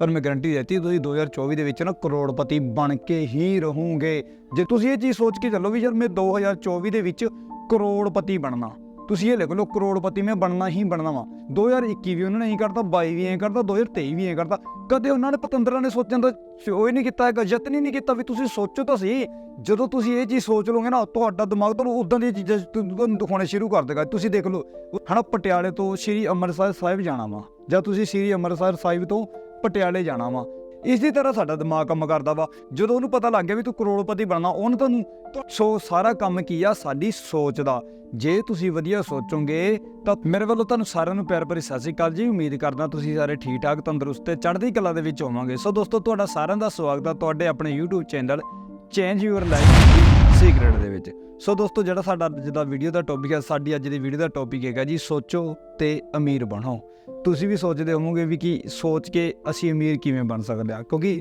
ਪਰ ਮੈਂ ਗਾਰੰਟੀ ਦਿੱਤੀ, ਤੁਸੀਂ 2024 ਦੇ ਵਿੱਚ ਨਾ ਕਰੋੜਪਤੀ ਬਣ ਕੇ ਹੀ ਰਹੋਗੇ। ਜੇ ਤੁਸੀਂ ਇਹ ਚੀਜ਼ ਸੋਚ ਕੇ ਚੱਲੋ ਵੀ ਯਾਰ ਮੈਂ 2024 ਦੇ ਵਿੱਚ ਕਰੋੜਪਤੀ ਬਣਨਾ। ਤੁਸੀਂ ਇਹ ਲਿਖ ਲਓ, ਕਰੋੜਪਤੀ ਮੈਂ ਬਣਨਾ ਹੀ ਬਣਨਾ ਵਾ। 2021 ਵੀ ਉਹਨਾਂ ਨੇ ਹੀ ਕਰਤਾ 22 ਵੀ ਐਂ ਕਰਤਾ 2023 ਵੀ ਐਂ ਕਰਤਾ। ਕਦੇ ਉਹਨਾਂ ਨੇ ਪਤੰਦਰਾਂ ਨੇ ਸੋਚਣ ਦਾ ਉਹ ਹੀ ਨਹੀਂ ਕੀਤਾ, ਹੈਗਾ, ਯਤਨ ਹੀ ਨਹੀਂ ਕੀਤਾ ਵੀ ਤੁਸੀਂ ਸੋਚੋ ਤਾਂ ਸਹੀ। ਜਦੋਂ ਤੁਸੀਂ ਇਹ ਚੀਜ਼ ਸੋਚ ਲਓਗੇ ਨਾ, ਤੁਹਾਡਾ ਦਿਮਾਗ ਤੁਹਾਨੂੰ ਉਦਾਂ ਦੀਆਂ ਚੀਜ਼ਾਂ ਤੁਹਾਨੂੰ ਦਿਖਾਉਣੇ ਸ਼ੁਰੂ ਕਰ ਦੇਗਾ। ਤੁਸੀਂ ਦੇਖ ਲਓ, ਹਨਾ, ਪਟਿਆਲੇ ਤੋਂ ਸ਼੍ਰੀ ਅੰਮ੍ਰਿਤਸਰ ਸਾਹਿਬ ਜਾਣਾ ਵਾ। ਜਾਂ ਤੁਸੀਂ ਸ਼੍ਰੀ ਅੰਮ੍ਰਿਤਸਰ ਸਾਹਿਬ ਤੋਂ ਪਟਿਆਲੇ ਜਾਣਾ ਵਾ। ਇਸੇ ਤਰ੍ਹਾਂ ਸਾਡਾ ਦਿਮਾਗ ਕੰਮ ਕਰਦਾ ਵਾ। ਜਦੋਂ ਉਹਨੂੰ ਪਤਾ ਲੱਗ ਗਿਆ ਵੀ ਤੂੰ ਕਰੋੜਪਤੀ ਬਣਨਾ, ਉਹਨੇ ਤੁਹਾਨੂੰ ਸੋ ਸਾਰਾ ਕੰਮ ਕੀ ਆ ਸਾਡੀ ਸੋਚ ਦਾ। ਜੇ ਤੁਸੀਂ ਵਧੀਆ ਸੋਚੋਗੇ, ਤਾਂ ਮੇਰੇ ਵੱਲੋਂ ਤੁਹਾਨੂੰ ਸਾਰਿਆਂ ਨੂੰ ਪਿਆਰ ਭਰੀ ਸਤਿ ਸ਼੍ਰੀ ਅਕਾਲ ਜੀ। ਉਮੀਦ ਕਰਦਾ ਤੁਸੀਂ ਸਾਰੇ ਠੀਕ ਠਾਕ ਤੰਦਰੁਸਤ ਤੇ ਚੜ੍ਹਦੀ ਕਲਾ ਦੇ ਵਿੱਚ ਹੋਵਾਂਗੇ। ਸੋ ਦੋਸਤੋ, ਤੁਹਾਡਾ ਸਾਰਿਆਂ ਦਾ ਸਵਾਗਤ ਆ ਤੁਹਾਡੇ ਆਪਣੇ YouTube channel change your life secret ਦੇ ਵਿੱਚ। ਸੋ ਦੋਸਤੋ, ਜਿਹੜਾ ਸਾਡਾ ਅੱਜ ਦਾ ਵੀਡੀਓ ਦਾ ਟੌਪਿਕ ਹੈ, ਸਾਡੀ ਅੱਜ ਦੀ ਵੀਡੀਓ ਦਾ ਟੌਪਿਕ ਹੈਗਾ ਜੀ, ਸੋਚੋ ਤੇ ਅਮੀਰ ਬਣੋ। ਤੁਸੀਂ ਵੀ ਸੋਚਦੇ ਹੋਵੋਗੇ ਵੀ ਕਿ ਸੋਚ ਕੇ ਅਸੀਂ ਅਮੀਰ ਕਿਵੇਂ ਬਣ ਸਕਦੇ ਆ ਕਿਉਂਕਿ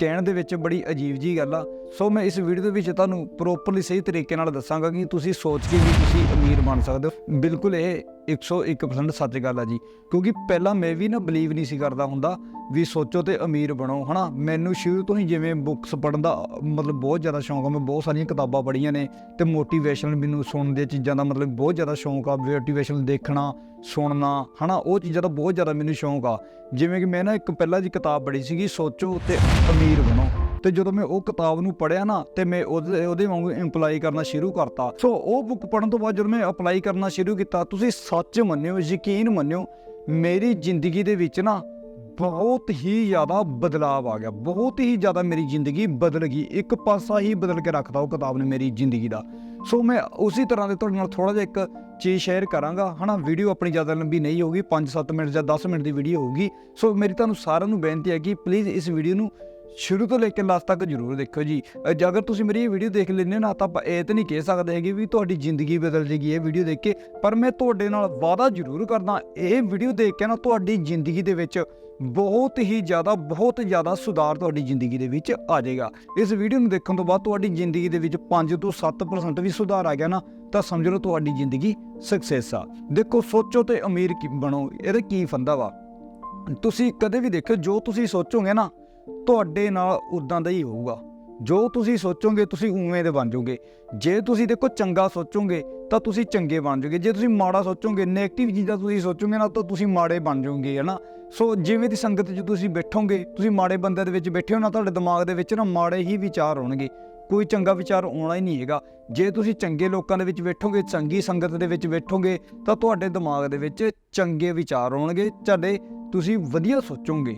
ਕਹਿਣ ਦੇ ਵਿੱਚ ਬੜੀ ਅਜੀਬ ਜੀ ਗੱਲ ਆ। ਸੋ ਮੈਂ ਇਸ ਵੀਡੀਓ ਦੇ ਵਿੱਚ ਤੁਹਾਨੂੰ ਪ੍ਰੋਪਰਲੀ ਸਹੀ ਤਰੀਕੇ ਨਾਲ ਦੱਸਾਂਗਾ ਕਿ ਤੁਸੀਂ ਸੋਚ ਕੇ ਵੀ ਤੁਸੀਂ ਅਮੀਰ ਬਣ ਸਕਦੇ ਹੋ। ਬਿਲਕੁਲ ਇਹ 101% ਸੱਚ ਗੱਲ ਆ ਜੀ। ਕਿਉਂਕਿ ਪਹਿਲਾਂ ਮੈਂ ਵੀ ਨਾ ਬਲੀਵ ਨਹੀਂ ਸੀ ਕਰਦਾ ਹੁੰਦਾ ਵੀ ਸੋਚੋ ਤੇ ਅਮੀਰ ਬਣੋ, ਹਨਾ? ਮੈਨੂੰ ਸ਼ੁਰੂ ਤੋਂ ਹੀ ਜਿਵੇਂ ਬੁੱਕਸ ਪੜ੍ਹਨ ਦਾ, ਮਤਲਬ ਬਹੁਤ ਜ਼ਿਆਦਾ ਸ਼ੌਂਕ ਆ, ਮੈਂ ਬਹੁਤ ਸਾਰੀਆਂ ਕਿਤਾਬਾਂ ਪੜ੍ਹੀਆਂ ਨੇ ਤੇ ਮੋਟੀਵੇਸ਼ਨਲ ਮੈਨੂੰ ਸੁਣਨ ਦੀਆਂ ਚੀਜ਼ਾਂ ਦਾ ਮਤਲਬ ਬਹੁਤ ਜ਼ਿਆਦਾ ਸ਼ੌਂਕ ਆ ਮੋਟੀਵੇਸ਼ਨਲ ਦੇਖਣਾ, ਸੁਣਨਾ, ਹਨਾ? ਉਹ ਚੀਜ਼ਾਂ ਦਾ ਬਹੁਤ ਜ਼ਿਆਦਾ ਮੈਨੂੰ ਸ਼ੌਂਕ ਆ। ਜਿਵੇਂ ਕਿ ਮੈਂ ਨਾ ਇੱਕ ਪਹਿਲਾਂ ਜੀ ਕਿਤਾਬ ਪੜ੍ਹੀ ਸੀਗੀ, ਸੋਚੋ ਤੇ ਅਮੀਰ ਬਣੋ। ਤੇ ਜਦੋਂ ਮੈਂ ਉਹ ਕਿਤਾਬ ਨੂੰ ਪੜ੍ਹਿਆ ਨਾ, ਤੇ ਮੈਂ ਉਹਦੇ ਉਹਦੇ ਵਾਂਗੂ ਇੰਪਲਾਈ ਕਰਨਾ ਸ਼ੁਰੂ ਕਰਤਾ। ਸੋ ਉਹ ਬੁੱਕ ਪੜ੍ਹਨ ਤੋਂ ਬਾਅਦ ਜਦੋਂ ਮੈਂ ਅਪਲਾਈ ਕਰਨਾ ਸ਼ੁਰੂ ਕੀਤਾ, ਤੁਸੀਂ ਸੱਚ ਮੰਨਿਓ, ਯਕੀਨ ਮੰਨਿਓ, ਮੇਰੀ ਜ਼ਿੰਦਗੀ ਦੇ ਵਿੱਚ ਨਾ ਬਹੁਤ ਹੀ ਜ਼ਿਆਦਾ ਬਦਲਾਅ ਆ ਗਿਆ। ਬਹੁਤ ਹੀ ਜ਼ਿਆਦਾ ਮੇਰੀ ਜ਼ਿੰਦਗੀ ਬਦਲ ਗਈ। ਇੱਕ ਪਾਸਾ ਹੀ ਬਦਲ ਕੇ ਰੱਖਦਾ ਉਹ ਕਿਤਾਬ ਨੇ ਮੇਰੀ ਜ਼ਿੰਦਗੀ ਦਾ। ਸੋ ਮੈਂ ਉਸੇ ਤਰ੍ਹਾਂ ਦੇ ਤੁਹਾਡੇ ਨਾਲ ਥੋੜਾ ਜਿਹਾ ਇੱਕ ਚੀਜ਼ ਸ਼ੇਅਰ ਕਰਾਂਗਾ। ਹਨਾ ਵੀਡੀਓ ਆਪਣੀ ਜ਼ਿਆਦਾ ਲੰਬੀ ਨਹੀਂ ਹੋਊਗੀ 5-7 ਮਿੰਟ ਜਾਂ 10 ਮਿੰਟ ਦੀ ਵੀਡੀਓ ਹੋਊਗੀ। ਸੋ ਮੇਰੀ ਤੁਹਾਨੂੰ ਸਾਰਿਆਂ ਨੂੰ ਬੇਨਤੀ ਹੈ ਕਿ ਪਲੀਜ਼ ਇਸ ਵੀਡੀਓ ਨੂੰ ਸ਼ੁਰੂ ਤੋਂ ਲੈ ਕੇ ਲਾਸਟ ਤੱਕ ਜਰੂਰ ਦੇਖਿਓ ਜੀ। ਅ, ਜੇ ਅਗਰ ਤੁਸੀਂ ਮੇਰੀ ਇਹ ਵੀਡੀਓ ਦੇਖ ਲੈਂਦੇ ਨਾ ਤਾਂ ਆਪਾਂ ਇਹ ਤਾਂ ਨਹੀਂ ਕਹਿ ਸਕਦੇ ਹੈਗੇ ਵੀ ਤੁਹਾਡੀ ਜ਼ਿੰਦਗੀ ਬਦਲ ਜੇਗੀ ਇਹ ਵੀਡੀਓ ਦੇਖ ਕੇ। ਪਰ ਮੈਂ ਤੁਹਾਡੇ ਨਾਲ ਵਾਅਦਾ ਜ਼ਰੂਰ ਕਰਦਾ ਇਹ ਵੀਡੀਓ ਦੇਖ ਕੇ ਨਾ ਤੁਹਾਡੀ ਜ਼ਿੰਦਗੀ ਦੇ ਵਿੱਚ ਬਹੁਤ ਹੀ ਜ਼ਿਆਦਾ ਬਹੁਤ ਜ਼ਿਆਦਾ ਸੁਧਾਰ ਤੁਹਾਡੀ ਜ਼ਿੰਦਗੀ ਦੇ ਵਿੱਚ ਆ ਜਾਏਗਾ। ਇਸ ਵੀਡੀਓ ਨੂੰ ਦੇਖਣ ਤੋਂ ਬਾਅਦ ਤੁਹਾਡੀ ਜ਼ਿੰਦਗੀ ਦੇ ਵਿੱਚ 5 ਤੋਂ 7% ਵੀ ਸੁਧਾਰ ਆ ਗਿਆ ਨਾ ਤਾਂ ਸਮਝ ਲਓ ਤੁਹਾਡੀ ਜ਼ਿੰਦਗੀ ਸਕਸੈਸ ਆ। ਦੇਖੋ ਸੋਚੋ ਤੇ ਅਮੀਰ ਕੀ ਬਣੋ ਇਹਦੇ ਕੀ ਫੰਦਾ ਵਾ? ਤੁਸੀਂ ਕਦੇ ਵੀ ਦੇਖੋ ਜੋ ਤੁਸੀਂ ਸੋਚੋਗੇ ਨਾ ਤੁਹਾਡੇ ਨਾਲ ਉਦਾਂ ਦਾ ਹੀ ਹੋਊਗਾ। ਜੋ ਤੁਸੀਂ ਸੋਚੋਗੇ, ਤੁਸੀਂ ਉਵੇਂ ਦੇ ਬਣ ਜਾਓਗੇ। ਜੇ ਤੁਸੀਂ ਦੇਖੋ ਚੰਗਾ ਸੋਚੋਗੇ, ਤਾਂ ਤੁਸੀਂ ਚੰਗੇ ਬਣ ਜਾਓਗੇ। ਜੇ ਤੁਸੀਂ ਮਾੜਾ ਸੋਚੋਗੇ 네ਗੇਟਿਵ ਚੀਜ਼ਾਂ ਤੁਸੀਂ ਸੋਚੋਗੇ ਨਾ, ਤਾਂ ਤੁਸੀਂ ਮਾੜੇ ਬਣ ਜਾਓਗੇ ਹਨਾ ਸੋ ਜਿਵੇਂ ਦੀ ਸੰਗਤ 'ਚ ਤੁਸੀਂ ਬੈਠੋਗੇ, ਤੁਸੀਂ ਮਾੜੇ ਬੰਦੇ ਦੇ ਵਿੱਚ ਬੈਠੇ ਹੋ ਨਾ, ਤੁਹਾਡੇ ਦਿਮਾਗ ਦੇ ਵਿੱਚ ਨਾ ਮਾੜੇ ਹੀ ਵਿਚਾਰ ਆਉਣਗੇ। ਕੋਈ ਚੰਗਾ ਵਿਚਾਰ ਆਉਣਾ ਹੀ ਨਹੀਂ ਹੈਗਾ। ਜੇ ਤੁਸੀਂ ਚੰਗੇ ਲੋਕਾਂ ਦੇ ਵਿੱਚ ਬੈਠੋਗੇ, ਚੰਗੀ ਸੰਗਤ ਦੇ ਵਿੱਚ ਬੈਠੋਗੇ, ਤਾਂ ਤੁਹਾਡੇ ਦਿਮਾਗ ਦੇ ਵਿੱਚ ਚੰਗੇ ਵਿਚਾਰ ਆਉਣਗੇ। ਤੁਹਾਡੇ ਤੁਸੀਂ ਵਧੀਆ ਸੋਚੋਗੇ।